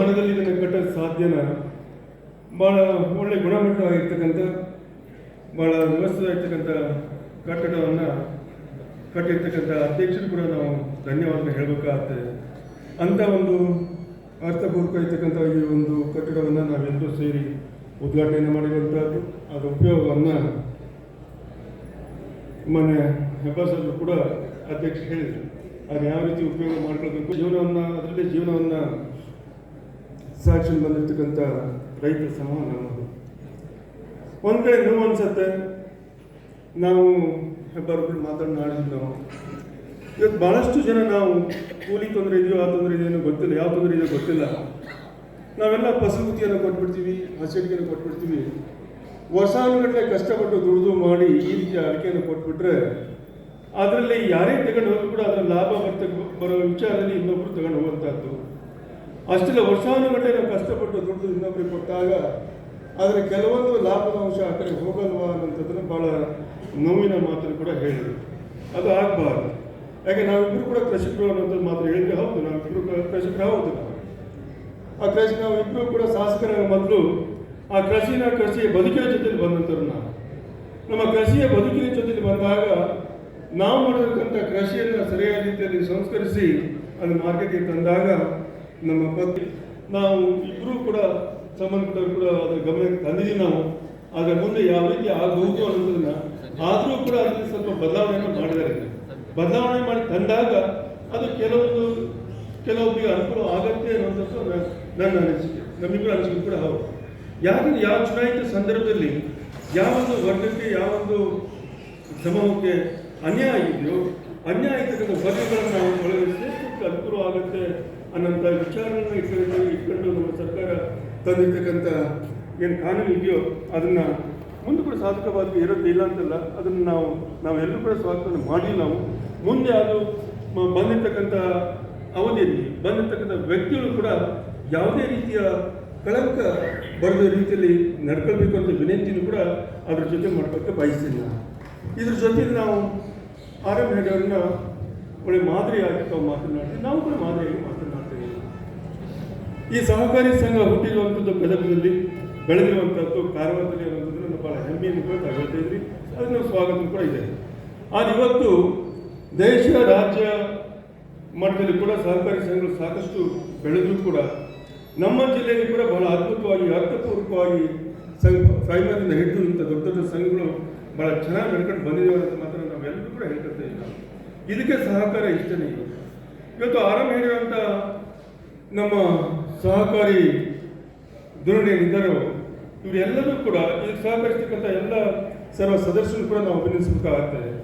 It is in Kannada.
ಹಣದಲ್ಲಿ ಇದನ್ನು ಕಟ್ಟೋದು ಸಾಧ್ಯನ ಭಾಳ ಒಳ್ಳೆ ಗುಣಮಟ್ಟವಾಗಿರ್ತಕ್ಕಂಥ ಭಾಳ ವ್ಯವಸ್ಥಿತವಾಗಿರ್ತಕ್ಕಂಥ ಕಟ್ಟಡವನ್ನು ಕಟ್ಟಿರ್ತಕ್ಕಂಥ ಅಧ್ಯಕ್ಷರು ಕೂಡ ನಾವು ಧನ್ಯವಾದ ಹೇಳಬೇಕಾಗ್ತದೆ. ಅಂಥ ಒಂದು ಅರ್ಥಪೂರ್ವಕವಾಗಿರ್ತಕ್ಕಂಥ ಈ ಒಂದು ಕಟ್ಟಡವನ್ನು ನಾವೆಲ್ಲರೂ ಸೇರಿ ಉದ್ಘಾಟನೆ ಮಾಡಿರುವಂಥದ್ದು, ಅದರ ಉಪಯೋಗವನ್ನು ಮೊನ್ನೆ ಹೆಬ್ಬಾಸರು ಕೂಡ ಅಧ್ಯಕ್ಷ ಹೇಳಿದರು. ಅದು ಯಾವ ರೀತಿ ಉಪಯೋಗ ಮಾಡ್ಕೊಳ್ಬೇಕು? ಜೀವನವನ್ನು, ಅದರಲ್ಲಿ ಜೀವನವನ್ನು ಸಾಕ್ಷಿ ಬಂದಿರ್ತಕ್ಕಂಥ ರೈತ ಸಮೂಹ ನಮ್ಮದು ಒಂದು ಕಡೆ ನೋವು ಅನ್ಸತ್ತೆ, ನಾವು ಹೆಬ್ಬಾರ್ಗಳು ಮಾತಾಡಿ ನಾವು. ಇವತ್ತು ಭಾಳಷ್ಟು ಜನ ನಾವು ಕೂಲಿ ತೊಂದರೆ ಇದೆಯೋ ಆ ತೊಂದರೆ ಇದೆಯೋ ಗೊತ್ತಿಲ್ಲ, ಯಾವ ತೊಂದರೆ ಇದೆಯೋ ಗೊತ್ತಿಲ್ಲ. ನಾವೆಲ್ಲ ಫಸಲುತಿಯನ್ನು ಕೊಟ್ಬಿಡ್ತೀವಿ ಹಸಿಡಿಕೆಯನ್ನು ಕೊಟ್ಬಿಡ್ತೀವಿ. ವರ್ಷಾನುಗಟ್ಟಲೆ ಕಷ್ಟಪಟ್ಟು ದುಡಿದು ಮಾಡಿ ಈ ರೀತಿಯ ಅಡಿಕೆಯನ್ನು ಕೊಟ್ಬಿಟ್ರೆ ಅದರಲ್ಲಿ ಯಾರೇ ತಗೊಂಡು ಹೋಗಿ ಕೂಡ ಅದರ ಲಾಭ ಬರ್ತ ಬರೋ ವಿಚಾರದಲ್ಲಿ ಇನ್ನೊಬ್ರು ತಗೊಂಡು ಹೋಗುವಂಥದ್ದು ಅಷ್ಟೆಲ್ಲ ವರ್ಷಾನುಗಟ್ಟಲೆ ನಾವು ಕಷ್ಟಪಟ್ಟು ದುಡ್ಡು ಇನ್ನೊಬ್ಬರಿಗೆ ಕೊಟ್ಟಾಗ ಅದರ ಕೆಲವೊಂದು ಲಾಭದ ಅಂಶ ಆ ಕಡೆ ಹೋಗಲ್ವಾ ಅನ್ನೋಂಥದ್ದನ್ನು ಭಾಳ ನೋವಿನ ಮಾತನ್ನು ಕೂಡ ಹೇಳಿದರು. ಅದು ಆಗಬಾರ್ದು. ಯಾಕೆ ನಾವಿಬ್ಬರು ಕೂಡ ಕೃಷಿಕರು ಅನ್ನೋಂಥದ್ದು ಮಾತ್ರ ಹೇಳಿದ್ರೆ ಹೌದು ನಾವಿಬ್ಬರು ಕೃಷಿಕರು ಹೌದು. ಆ ಕೃಷಿ ನಾವಿಬ್ಬರು ಕೂಡ ಶಾಸಕರ ಮೊದಲು ಆ ಕೃಷಿನ ಕೃಷಿಯ ಬದುಕಿನ ಜೊತೆಲಿ ಬಂದಂಥವ್ರು ನಾವು. ನಮ್ಮ ಕೃಷಿಯ ಬದುಕಿನ ಜೊತೆಲಿ ಬಂದಾಗ ನಾವು ಮಾಡಿರ್ತಕ್ಕಂಥ ಕೃಷಿಯನ್ನು ಸರಿಯಾದ ರೀತಿಯಲ್ಲಿ ಸಂಸ್ಕರಿಸಿ ಅದು ಮಾರ್ಕೆಟಿಗೆ ತಂದಾಗ ನಮ್ಮ ಪತ್ನಿ ನಾವು ಇಬ್ಬರೂ ಕೂಡ ಸಂಬಂಧಪಟ್ಟವರು ಕೂಡ ಅದರ ಗಮನಕ್ಕೆ ತಂದಿದ್ದೀವಿ ನಾವು. ಅದರ ಮುಂದೆ ಯಾವ ರೀತಿ ಆಗಬಹುದು ಅನ್ನೋದನ್ನ ಆದರೂ ಕೂಡ ಅದರಲ್ಲಿ ಸ್ವಲ್ಪ ಬದಲಾವಣೆಯನ್ನು ಮಾಡಿದ್ದಾರೆ. ಬದಲಾವಣೆ ಮಾಡಿ ತಂದಾಗ ಅದು ಕೆಲವೊಂದು ಕೆಲವೊಬ್ಬರಿಗೆ ಅನುಕೂಲ ಆಗತ್ತೆ ಅನ್ನೋದಕ್ಕೂ ನನ್ನ ಅನಿಸಿಕೆ. ನಮ್ಮಿಬ್ಬರ ಅನಿಸಿಕೆ ಕೂಡ ಹೌದು. ಯಾಕಂದ್ರೆ ಯಾವ ಚುನಾಯಿತ ಸಂದರ್ಭದಲ್ಲಿ ಯಾವೊಂದು ವರ್ಗಕ್ಕೆ, ಯಾವೊಂದು ಸಮೂಹಕ್ಕೆ ಅನ್ಯಾಯ ಆಗಿದೆಯೋ ಅನ್ಯಾಯ ಇರ್ತಕ್ಕಂಥ ವರ್ಗಗಳನ್ನು ನಾವು ಒಳಗೆ ಸ್ವಲ್ಪ ಅನುಕೂಲ ಆಗುತ್ತೆ ಅನ್ನೋಂಥ ವಿಚಾರವನ್ನು ಇಟ್ಕೊಂಡು ಇಟ್ಕೊಂಡು ನಮ್ಮ ಸರ್ಕಾರ ತಂದಿರ್ತಕ್ಕಂಥ ಏನು ಕಾನೂನು ಇದೆಯೋ ಅದನ್ನು ಮುಂದೆ ಕೂಡ ಸಾಧಕವಾಗಿ ಇರೋದು ಇಲ್ಲ ಅಂತಲ್ಲ, ಅದನ್ನು ನಾವು ನಾವೆಲ್ಲರೂ ಕೂಡ ಸ್ವಾಗತ ಮಾಡಿ ನಾವು. ಮುಂದೆ ಅದು ಬಂದಿರತಕ್ಕಂಥ ಅವಧಿಯಲ್ಲಿ ಬಂದಿರತಕ್ಕಂಥ ವ್ಯಕ್ತಿಗಳು ಕೂಡ ಯಾವುದೇ ರೀತಿಯ ಕಳಂಕ ಬರದ ರೀತಿಯಲ್ಲಿ ನಡ್ಕೊಳ್ಬೇಕು ಅಂತ ವಿನಂತಿನೂ ಕೂಡ ಅದ್ರ ಜೊತೆ ಮಾಡ್ಕೊಳ್ತಾ ಬಯಸ್ತೀನಿ ಇದ್ರ ಜೊತೆಗೆ ನಾವು ಆರ್ ಎಂ ಒಳ್ಳೆ ಮಾದರಿಯಾಗಿ ತಾವು ಮಾತನಾಡಿ. ನಾವು ಕೂಡ ಮಾದರಿಯಾಗಿ ಮಾತನಾಡ್ತೇವೆ. ಈ ಸಹಕಾರಿ ಸಂಘ ಹುಟ್ಟಿರುವಂಥದ್ದು ಗದಗದಲ್ಲಿ ಬೆಳೆದಿರುವಂಥದ್ದು ಕಾರವಾರದಲ್ಲಿ ಇರುವಂಥದ್ದು ನಾವು ಭಾಳ ಹೆಮ್ಮೆಯನ್ನು ಕೂಡ ತಗೊಳ್ತಾ ಅದನ್ನ ಸ್ವಾಗತ ಕೂಡ ಇದೆ. ಆದರೆ ಇವತ್ತು ದೇಶ, ರಾಜ್ಯ ಮಟ್ಟದಲ್ಲಿ ಕೂಡ ಸಹಕಾರಿ ಸಂಘಗಳು ಸಾಕಷ್ಟು ಬೆಳೆದರೂ ಕೂಡ ನಮ್ಮ ಜಿಲ್ಲೆಯಲ್ಲಿ ಕೂಡ ಬಹಳ ಅದ್ಭುತವಾಗಿ, ಅರ್ಥಪೂರ್ವಕವಾಗಿ ಸಂಘ ಪ್ರೈಮರಿಯಿಂದ ಹಿಡಿದು ದೊಡ್ಡ ದೊಡ್ಡ ಸಂಘಗಳು ಬಹಳ ಚೆನ್ನಾಗಿ ಬೆಳ್ಕೊಂಡು ಬಂದಿದ್ದೇವೆ ಅಂತ ಮಾತ್ರ ನಾವೆಲ್ಲರೂ ಕೂಡ ಹೇಳ್ಕೊಳ್ತಾ ಇದ್ದೀವಿ ಇದಕ್ಕೆ ಸಹಕಾರ ಇಷ್ಟನೇ ಇದೆ ಇವತ್ತು ಆರಂಭ ಹೇಳಿರುವಂಥ ನಮ್ಮ ಸಹಕಾರಿ ಧೋರಣೆಯಲ್ಲಿದ್ದರು ಇವರೆಲ್ಲರೂ ಕೂಡ ಇದಕ್ಕೆ ಸಹಕರಿಸ್ತಕ್ಕಂಥ ಎಲ್ಲ ಸರ್ವ ಸದಸ್ಯರು ಕೂಡ ನಾವು ಅಭಿನಂದಿಸಬೇಕಾಗ್ತದೆ.